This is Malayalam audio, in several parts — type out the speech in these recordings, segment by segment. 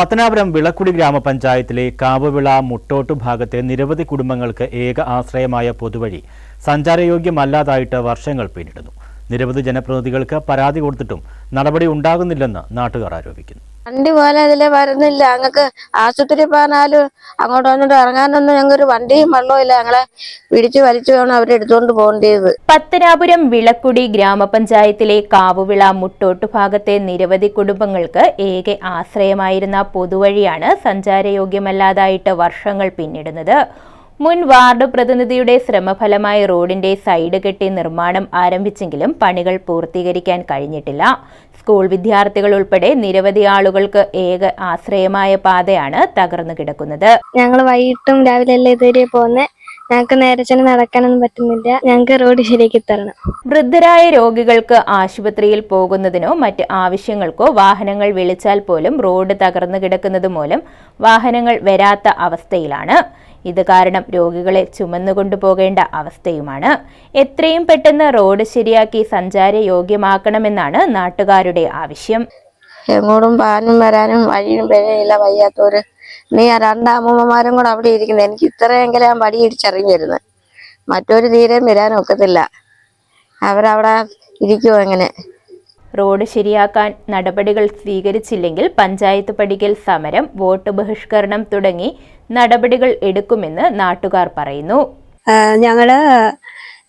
പത്തനാപുരം വിളക്കുടി ഗ്രാമപഞ്ചായത്തിലെ കാവുവിള മുട്ടോട്ട് ഭാഗത്തെ നിരവധി കുടുംബങ്ങൾക്ക് ഏക ആശ്രയമായ പൊതുവഴി സഞ്ചാരയോഗ്യമല്ലാതായിട്ട് വർഷങ്ങൾ പിന്നിടുന്നു. നിരവധി ജനപ്രതിനിധികൾക്ക് പരാതി കൊടുത്തിട്ടും നടപടി ഉണ്ടാകുന്നില്ലെന്ന് നാട്ടുകാർ ആരോപിക്കുന്നു. വണ്ടി പോലെ ഇതിലെ വരുന്നില്ല. ഞങ്ങൾക്ക് ആശുപത്രി പോകാനാലും അങ്ങോട്ട് വന്നിട്ട് ഇറങ്ങാനൊന്നും ഞങ്ങൾക്ക് വണ്ടിയും വെള്ളവും ഇല്ല. ഞങ്ങളെ പിടിച്ചു വലിച്ചു വേണം അവരെടുത്തോണ്ട് പോകേണ്ടത് പത്തനാപുരം വിളക്കുടി ഗ്രാമപഞ്ചായത്തിലെ കാവുവിള മുട്ടോട്ട് ഭാഗത്തെ നിരവധി കുടുംബങ്ങൾക്ക് ഏക ആശ്രയമായിരുന്ന പൊതുവഴിയാണ് സഞ്ചാരയോഗ്യമല്ലാതായിട്ട് വർഷങ്ങൾ പിന്നിടുന്നത്. മുൻ വാർഡ് പ്രതിനിധിയുടെ ശ്രമഫലമായി റോഡിന്റെ സൈഡ് കെട്ടി നിർമ്മാണം ആരംഭിച്ചെങ്കിലും പണികൾ പൂർത്തീകരിക്കാൻ കഴിഞ്ഞിട്ടില്ല. സ്കൂൾ വിദ്യാർത്ഥികൾ ഉൾപ്പെടെ നിരവധി ആളുകൾക്ക് ഏക ആശ്രയമായ പാതയാണ് തകർന്നു കിടക്കുന്നത്. ഞങ്ങൾ വൈകിട്ടും രാവിലെ എല്ലാം ഇതുവരെ പോകുന്നത് ഞങ്ങൾക്ക് നേരച്ചന് നടക്കാനൊന്നും പറ്റുന്നില്ല. ഞങ്ങൾക്ക് റോഡ് ശരിയാക്കി തരണം. വൃദ്ധരായ രോഗികൾക്ക് ആശുപത്രിയിൽ പോകുന്നതിനോ മറ്റ് ആവശ്യങ്ങൾക്കോ വാഹനങ്ങൾ വിളിച്ചാൽ പോലും റോഡ് തകർന്നു കിടക്കുന്നത് മൂലം വാഹനങ്ങൾ വരാത്ത അവസ്ഥയിലാണ്. ഇത് കാരണം രോഗികളെ ചുമന്നുകൊണ്ടു പോകേണ്ട അവസ്ഥയുമാണ്. എത്രയും പെട്ടെന്ന് റോഡ് ശരിയാക്കി സഞ്ചാര യോഗ്യമാക്കണമെന്നാണ് നാട്ടുകാരുടെ ആവശ്യം. എങ്ങോട്ടും പാനും വരാനും വഴിയും വയ്യാത്തവര് നീ ആ രണ്ടമ്മമാരും കൂടെ അവിടെ ഇരിക്കുന്നത് എനിക്ക് ഇത്രയെങ്കിലും ഞാൻ പടി ഇടിച്ചറിഞ്ഞിരുന്നു. മറ്റൊരു തീരെയും വരാൻ ഒക്കത്തില്ല. അവരവിടെ ഇരിക്കുമോ എങ്ങനെ? റോഡ് ശരിയാക്കാൻ നടപടികൾ സ്വീകരിച്ചില്ലെങ്കിൽ പഞ്ചായത്ത് പടിക്കൽ സമരം വോട്ട് ബഹിഷ്കരണം തുടങ്ങി നടപടികൾ എടുക്കുമെന്ന് നാട്ടുകാർ പറയുന്നു. ഞങ്ങൾ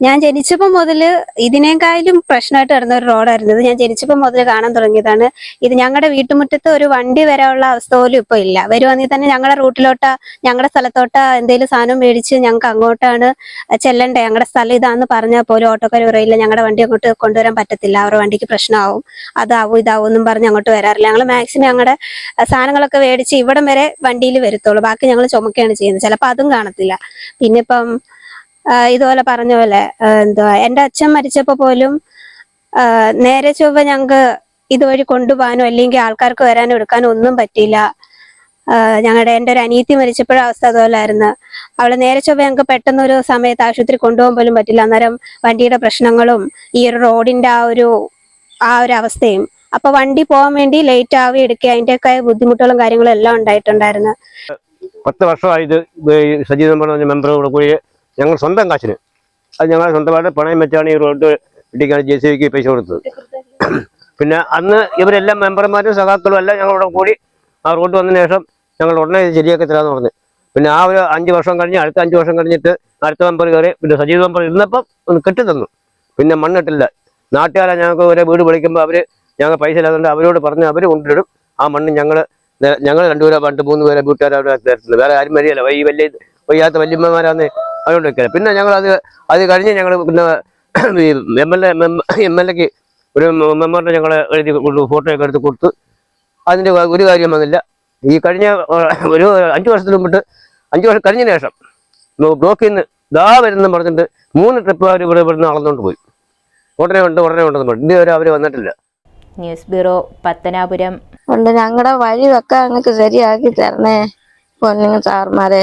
ഞാൻ ജനിച്ചപ്പോൾ മുതൽ ഇതിനേക്കാളും പ്രശ്നമായിട്ട് കിടന്ന ഒരു റോഡായിരുന്നു. ഇത് ഞാൻ ജനിച്ചപ്പോൾ മുതൽ കാണാൻ തുടങ്ങിയതാണ്. ഇത് ഞങ്ങളുടെ വീട്ടുമുറ്റത്ത് ഒരു വണ്ടി വരാനുള്ള അവസ്ഥ പോലും ഇപ്പൊ ഇല്ല. വരുവാണെങ്കിൽ തന്നെ ഞങ്ങളുടെ റൂട്ടിലോട്ട് ഞങ്ങളുടെ സ്ഥലത്തോട്ട് എന്തെങ്കിലും സാധനം മേടിച്ച് ഞങ്ങൾക്ക് അങ്ങോട്ടാണ് ചെല്ലണ്ടേ. ഞങ്ങളുടെ സ്ഥലം ഇതാന്ന് പറഞ്ഞാൽ പോലും ഓട്ടോക്കാർ പറയില്ല ഞങ്ങളുടെ വണ്ടി അങ്ങോട്ട് കൊണ്ടുവരാൻ പറ്റത്തില്ല. അവരുടെ വണ്ടിക്ക് പ്രശ്നമാവും അതാവും ഇതാവും എന്നും പറഞ്ഞ് അങ്ങോട്ട് വരാറില്ല. ഞങ്ങൾ മാക്സിമം ഞങ്ങളുടെ സാധനങ്ങളൊക്കെ മേടിച്ച് ഇവിടം വരെ വണ്ടിയിൽ വരുത്തുള്ളൂ. ബാക്കി ഞങ്ങൾ ചുമക്കുകയാണ് ചെയ്യുന്നത്. ചിലപ്പോൾ അതും കാണത്തില്ല. പിന്നെ ഇപ്പം ഇതുപോലെ പറഞ്ഞ പോലെ എന്തുവാ എന്റെ അച്ഛൻ മരിച്ചപ്പോൾ പോലും നേരെ ചൊവ്വ ഞങ്ങൾക്ക് ഇതുവഴി കൊണ്ടുപോകാനോ അല്ലെങ്കിൽ ആൾക്കാർക്ക് വരാനോ എടുക്കാനോ ഒന്നും പറ്റിയില്ല. ഞങ്ങളുടെ എന്റെ ഒരു അനിയത്തി മരിച്ചപ്പോഴും അവസ്ഥ അതുപോലായിരുന്നു. അവളെ നേരെ ചൊവ്വ ഞങ്ങൾക്ക് പെട്ടെന്ന് ഒരു സമയത്ത് ആശുപത്രി കൊണ്ടുപോകാൻ പോലും പറ്റില്ല. അന്നേരം വണ്ടിയുടെ പ്രശ്നങ്ങളും ഈ ഒരു റോഡിന്റെ ആ ഒരു ആ ഒരു അവസ്ഥയും അപ്പൊ വണ്ടി പോകാൻ വേണ്ടി ലേറ്റ് ആവി എടുക്കുക അതിന്റെയൊക്കെ ബുദ്ധിമുട്ടുകളും കാര്യങ്ങളും എല്ലാം ഉണ്ടായിട്ടുണ്ടായിരുന്നു. പത്ത് വർഷമായി ഇത് സജീവം പറഞ്ഞ മെമ്പറോട് കൂടി ഞങ്ങൾ സ്വന്തം കാശിന്. അത് ഞങ്ങൾ സ്വന്തമായിട്ട് പണയം വെച്ചാണ് ഈ റോഡ് ഇടിക്കാണ് ജെ സി ബിക്ക് പൈസ കൊടുത്തത്. പിന്നെ അന്ന് ഇവരെല്ലാം മെമ്പർമാരും സഖാക്കളും എല്ലാം ഞങ്ങളോട് കൂടി ആ റോഡ് വന്നതിന് ശേഷം ഞങ്ങൾ ഉടനെ ഇത് ശരിയാക്കി തരാമെന്ന് പറഞ്ഞു. പിന്നെ ആ ഒരു അഞ്ച് വർഷം കഴിഞ്ഞ് അടുത്ത അഞ്ച് വർഷം കഴിഞ്ഞിട്ട് അടുത്ത മെമ്പർ കയറി പിന്നെ സജീവ മെമ്പർ ഇരുന്നപ്പം ഒന്ന് കെട്ടി തന്നു. പിന്നെ മണ്ണിട്ടില്ല. നാട്ടുകാരെ ഞങ്ങൾക്ക് ഒരു വീട് വിളിക്കുമ്പോൾ അവർ ഞങ്ങൾ പൈസ ഇല്ലാതുകൊണ്ട് അവരോട് പറഞ്ഞ് അവർ കൊണ്ടിടും ആ മണ്ണ് ഞങ്ങൾ ഞങ്ങൾ രണ്ടുപേരെ പണ്ട് മൂന്ന് പേരെ വീട്ടുകാരെ അവിടെ തരത്തില്ല. വേറെ ആരും വരികയില്ല. വൈ വലിയ വയ്യാത്ത വല്യമ്മമാരാന്ന് അതുകൊണ്ട് വെക്കാൻ പിന്നെ ഞങ്ങൾ അത് അത് കഴിഞ്ഞ് ഞങ്ങൾ പിന്നെ ഈ M L A M L എക്ക് ഒരു മെമ്പറിനെ ഞങ്ങൾ എഴുതി കൊടുത്തു ഫോട്ടോ ഒക്കെ എടുത്ത് കൊടുത്ത് അതിന്റെ ഒരു കാര്യം വന്നില്ല. ഈ കഴിഞ്ഞ ഒരു അഞ്ച് വർഷത്തിന് മുമ്പിട്ട് അഞ്ച് വർഷം കഴിഞ്ഞ ശേഷം ബ്ലോക്കിൽ നിന്ന് ദാ വരുന്ന പറഞ്ഞിട്ട് മൂന്ന് ട്രിപ്പ് അവർ ഇവിടെ ഇവിടുന്ന് അളന്നുകൊണ്ട് പോയി. ഉടനെ ഉണ്ട് ഉടനെ ഉണ്ടെന്ന് പറഞ്ഞു. ഇതുവരെ അവർ വന്നിട്ടില്ല. News bureau Pathanapuram. ഉണ്ട് ഞങ്ങളുടെ വഴി വെക്കാൻ ഞങ്ങൾക്ക് ശരിയാക്കി തരണേ പൊന്നിങ് സാർമാരെ